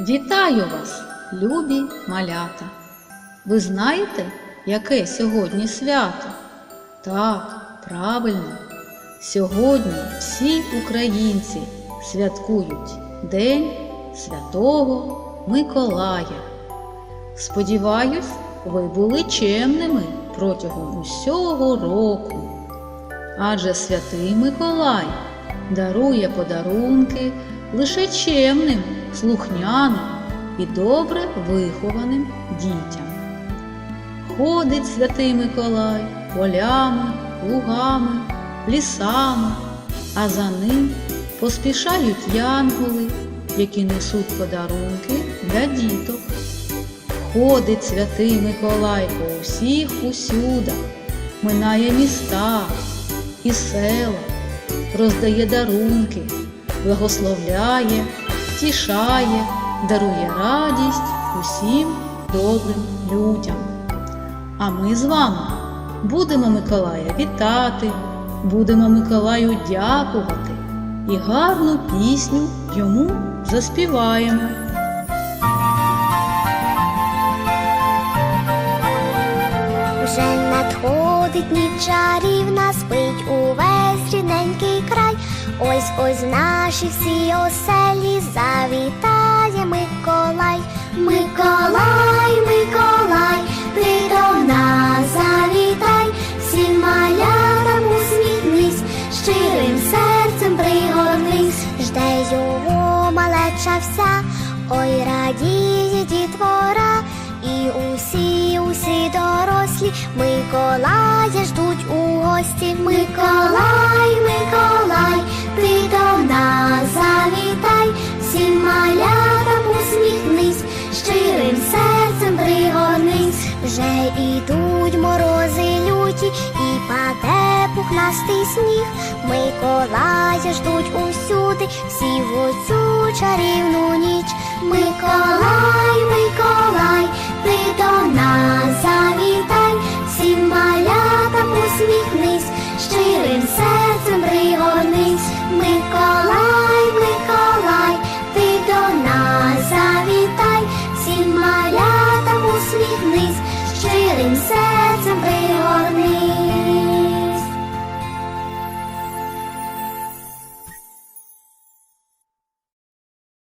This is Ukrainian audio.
Вітаю вас, любі малята! Ви знаєте, яке сьогодні свято? Так, правильно. Сьогодні всі українці святкують День Святого Миколая. Сподіваюсь, ви були чемними протягом усього року. Адже святий Миколай дарує подарунки лише чемним, слухняним і добре вихованим дітям. Ходить святий Миколай полями, лугами, лісами, а за ним поспішають янголи, які несуть подарунки для діток. Ходить святий Миколай по усіх усюдах, минає міста і села, роздає дарунки, благословляє, втішає, дарує радість усім добрим людям. А ми з вами будемо Миколая вітати, будемо Миколаю дякувати і гарну пісню йому заспіваємо. Вже надходить ніч чарівна, спить увесь рідненький край. Ось ось в наші всі оселі завітає Миколай. Миколай, Миколай, ти до нас завітай, всім малятам усміхнись, щирим серцем пригорнись, жде його малеча вся, ой радіє дітвора. І усі, усі дорослі Миколая ждуть у гості. Миколай, пухнастий сніг. Миколая ждуть усюди, всі в оцю чарівну ніч. Миколай, Миколай, ти до нас завітай, всім малятам усміхнись, щирим серцем пригорнись. Миколай, Миколай, ти до нас завітай, всім малятам усміхнись, щирим серцем.